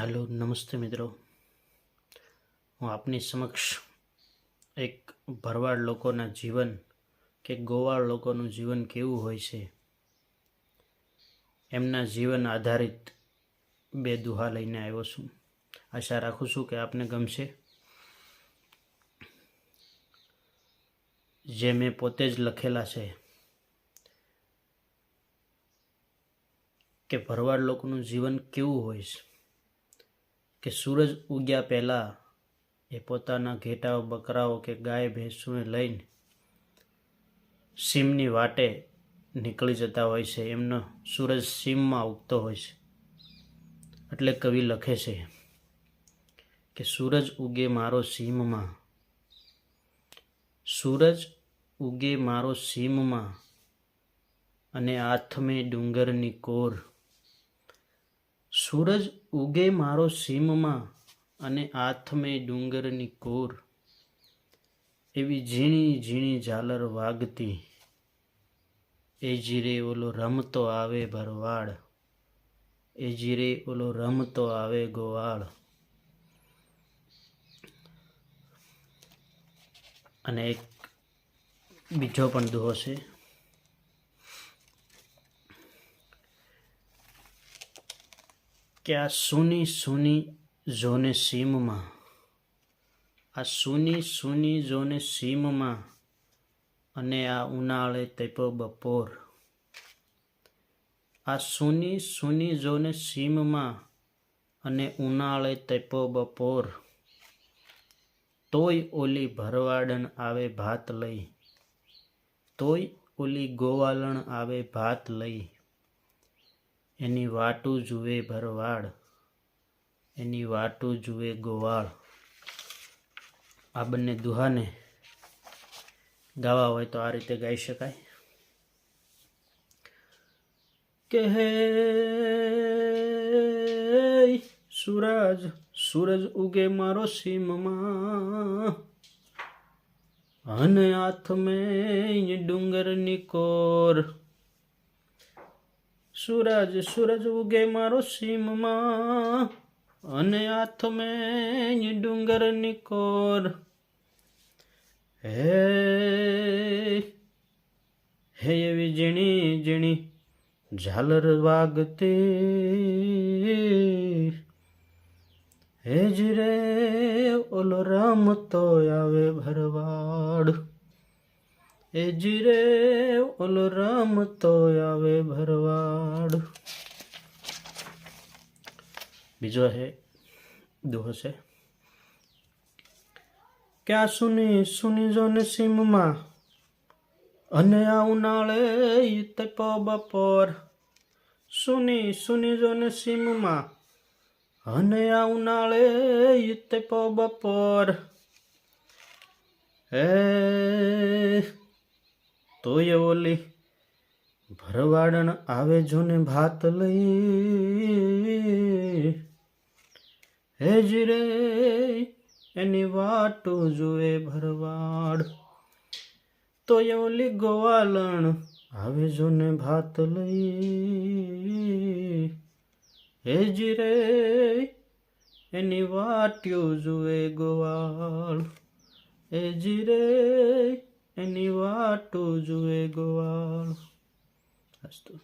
Hello, નમસ્તે મિત્રો. હું આપની સમક્ષ એક ભરવાડ લોકોના જીવન કે ગોવાળ લોકોનું જીવન કેવું હોય છે? એમના જીવન આધારિત બે દુહા લઈને આવ્યો છું. આશા રાખું છું કે આપને ગમશે. જે મેં પોતે જ લખેલા છે કે ભરવાડ લોકોનું જીવન કેવું હોય છે? કે સૂરજ ઉગ્યા પહેલાં એ પોતાના ઘેટાઓ, બકરાઓ કે ગાય, ભેંસુને લઈને સીમની વાટે નીકળી જતા હોય છે. એમનો સૂરજ સીમમાં ઉગતો હોય છે. એટલે કવિ લખે છે કે સૂરજ ઉગે મારો સીમમાં. સૂરજ ઉગે મારો સીમમાં અને આથમે ડુંગરની કોર સૂરજ ઉગે મારો સીમમાં અને આથમે ડુંગરની કોર. એવી ઝીણી ઝીણી ઝાલર વાગતી. એ જીરે ઓલો રમતો આવે ભરવાડ. એ જીરે ઓલો રમતો આવે ગોવાળ. અને એક બીજો પણ દુહો છે. કે આ સુની સુની ઝોને સીમમાં. આ સુની સુની ઝોને સીમમાં અને આ ઉનાળે તપો બપોર. આ સુની સુની ઝોને સીમમાં અને ઉનાળે તપો બપોર. તોય ઓલી ભરવાડન આવે ભાત લઈ. તોય ઓલી ગોવાલણ આવે ભાત લઈ. એની વાટું જુએ ભરવાડ, એની વાટું જુએ ગોવાળ. આ બંને દુહાને ગાવા હોય તો આ રીતે ગાઈ શકાય. કે હે સૂરજ સૂરજ ઉગે મારો સીમમાં. અને હાથ મેં ડુંગરની કોર સૂરજ સૂરજ ઉગે મારો સીમમાં, અને હાથ મેં ડુંગરની કોર. હે હે એવી ઝીણી ઝીણી ઝાલર વાગતી. હે જ રે, ઓલો રમતો આવે ભરવાડ એ જીરે ઓલો રમતો આવે ભરવાડ. બીજો છે દોહો છે ક્યાં સુની સુની જો ને સીમમાં અને આ ઉનાળે તપ બપોર. સુની સુની જો ને સીમમાં અને આ ઉનાળે તપ બપોર. હે તોય ઓલી ભરવાડણ આવે જો ને ભાત લઈ. હેજ રે, એની વાટો જોએ ભરવાડ. તો ઓલી ગોવાલણ આવે જો ને ભાત લઈ. હેજ રે, એની વાટ્યો જુએ ગોવાળ. એ જીરે એની વાટો જુએ ગોવાળ. અસ્તુ